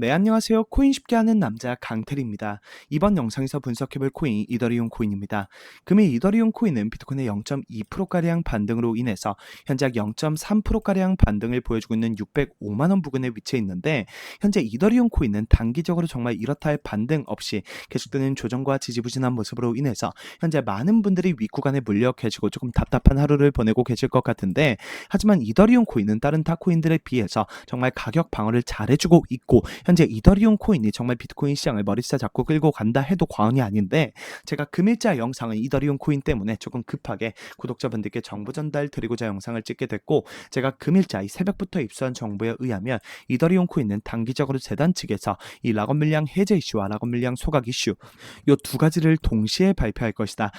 네, 안녕하세요. 코인 쉽게 하는 남자 강태리입니다. 이번 영상에서 분석해볼 코인이 이더리움 코인입니다. 금일 이더리움 코인은 비트코인의 0.2%가량 반등으로 인해서 현재 약 0.3%가량 반등을 보여주고 있는 605만원 부근에 위치해 있는데 현재 이더리움 코인은 단기적으로 정말 이렇다 할 반등 없이 계속되는 조정과 지지부진한 모습으로 인해서 현재 많은 분들이 윗구간에 물려 계시고 조금 답답한 하루를 보내고 계실 것 같은데 하지만 이더리움 코인은 다른 타 코인들에 비해서 정말 가격 방어를 잘해주고 있고 현재 이더리움 코인이 정말 비트코인 시장을 머리싸 잡고 끌고 간다 해도 과언이 아닌데 제가 금일자 영상은 이더리움 코인 때문에 조금 급하게 구독자분들께 정보 전달 드리고자 영상을 찍게 됐고 제가 금일자 이 새벽부터 입수한 정보에 의하면 이더리움 코인은 단기적으로 재단 측에서 이 락업 물량 해제 이슈와 락업 물량 소각 이슈 요 두 가지를 동시에 발표할 것이다.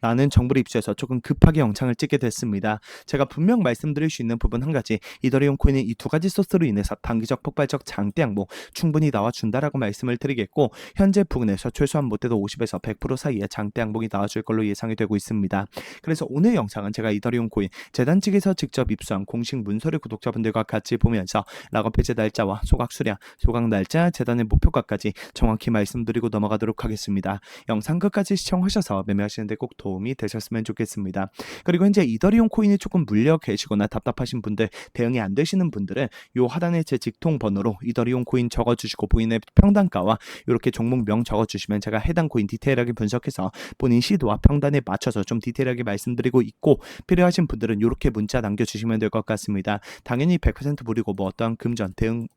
라는 정보를 입수해서 조금 급하게 영상을 찍게 됐습니다. 제가 분명 말씀드릴 수 있는 부분 한 가지 이더리움 코인은 이두 가지 소스로 인해서 단기적 폭발적 장대 양봉 충분히 나와준다라고 말씀을 드리겠고 현재 부근에서 최소한 못해도 50에서 100% 사이에 장대 양봉이 나와줄 걸로 예상이 되고 있습니다. 그래서 오늘 영상은 제가 이더리움 코인 재단 측에서 직접 입수한 공식 문서를 구독자분들과 같이 보면서 락업 해제 날짜와 소각 수량, 소각 날짜, 재단의 목표가까지 정확히 말씀드리고 넘어가도록 하겠습니다. 영상 끝까지 시청하셔서 매매하시는데 꼭 도움 이 되셨으면 좋겠습니다. 그리고 현재 이더리움 코인이 조금 물려 계시거나 답답하신 분들, 대응이 안 되시는 분들은 요 하단에 제 직통 번호로 이더리움 코인 적어주시고 본인의 평단가와 이렇게 종목명 적어주시면 제가 해당 코인 디테일하게 분석해서 본인 시도와 평단에 맞춰서 좀 디테일하게 말씀드리고 있고 필요하신 분들은 이렇게 문자 남겨주시면 될 것 같습니다. 당연히 100% 무료고 뭐 어떠한 금전 대응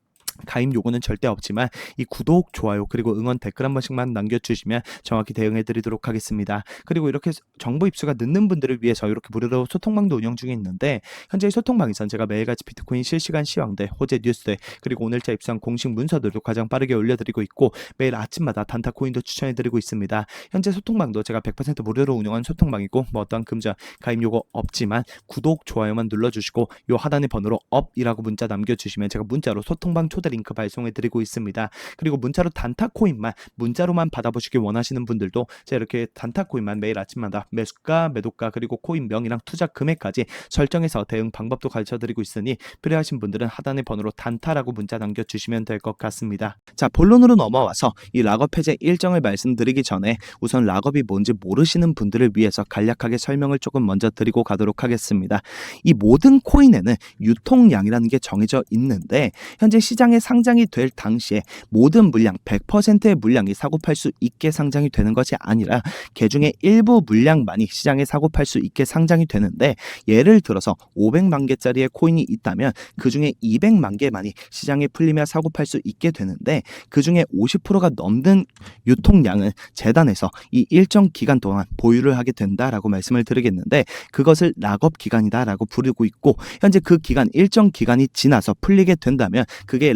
가입 요구는 절대 없지만 이 구독, 좋아요 그리고 응원 댓글 한 번씩만 남겨주시면 정확히 대응해 드리도록 하겠습니다. 그리고 이렇게 정보 입수가 늦는 분들을 위해서 이렇게 무료로 소통방도 운영 중에 있는데 현재 소통방에선 제가 매일같이 비트코인 실시간 시황들, 호재 뉴스들 그리고 오늘자 입수한 공식 문서들도 가장 빠르게 올려드리고 있고 매일 아침마다 단타 코인도 추천해드리고 있습니다. 현재 소통방도 제가 100% 무료로 운영한 소통방이고 뭐 어떤 금전 가입 요구 없지만 구독, 좋아요만 눌러주시고 요 하단의 번호로 업이라고 문자 남겨주시면 제가 문자로 소통방 초대 링크 발송해 드리고 있습니다. 그리고 문자로 단타 코인만 문자로만 받아보시길 원하시는 분들도 제가 이렇게 단타 코인만 매일 아침마다 매수가, 매도가 그리고 코인 명이랑 투자 금액까지 설정해서 대응 방법도 가르쳐 드리고 있으니 필요하신 분들은 하단의 번호로 단타라고 문자 남겨 주시면 될 것 같습니다. 자 본론으로 넘어와서 이 락업 해제 일정을 말씀드리기 전에 우선 락업이 뭔지 모르시는 분들을 위해서 간략하게 설명을 조금 먼저 드리고 가도록 하겠습니다. 이 모든 코인에는 유통량이라는 게 정해져 있는데 현재 시장에 상장이 될 당시에 모든 물량 100%의 물량이 사고 팔 수 있게 상장이 되는 것이 아니라 개중에 일부 물량만이 시장에 사고 팔 수 있게 상장이 되는데 예를 들어서 500만 개짜리의 코인이 있다면 그 중에 200만 개만이 시장에 풀리며 사고 팔 수 있게 되는데 그 중에 50%가 넘는 유통량은 재단에서 이 일정 기간 동안 보유를 하게 된다라고 말씀을 드리겠는데 그것을 락업 기간이다라고 부르고 있고 현재 그 기간 일정 기간이 지나서 풀리게 된다면 그게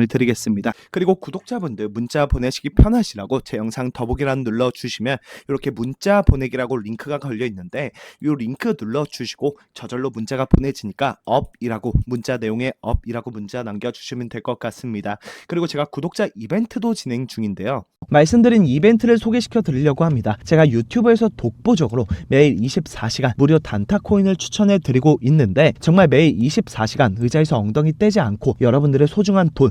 말씀을 드리겠습니다. 그리고 구독자분들 문자 보내시기 편하시라고 제 영상 더보기란 눌러 주시면 이렇게 문자 보내기라고 링크가 걸려 있는데 이 링크 눌러 주시고 저절로 문자가 보내지니까 업이라고 문자 내용에 업이라고 문자 남겨 주시면 될 것 같습니다. 그리고 제가 구독자 이벤트도 진행 중인데요. 말씀드린 이벤트를 소개시켜 드리려고 합니다. 제가 유튜브에서 독보적으로 매일 24시간 무료 단타 코인을 추천해 드리고 있는데 정말 매일 24시간 의자에서 엉덩이 떼지 않고 여러분들의 소중한 돈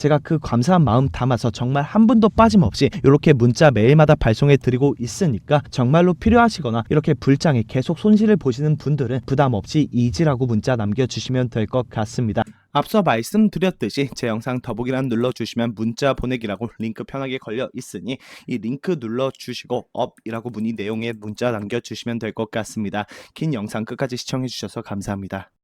제가 그 감사한 마음 담아서 정말 한 분도 빠짐없이 이렇게 문자 매일마다 발송해 드리고 있으니까 정말로 필요하시거나 이렇게 불장에 계속 손실을 보시는 분들은 부담 없이 이지라고 문자 남겨주시면 될 것 같습니다. 앞서 말씀드렸듯이 제 영상 더보기란 눌러주시면 문자 보내기라고 링크 편하게 걸려 있으니 이 링크 눌러주시고 업이라고 문의 내용에 문자 남겨주시면 될 것 같습니다. 긴 영상 끝까지 시청해주셔서 감사합니다.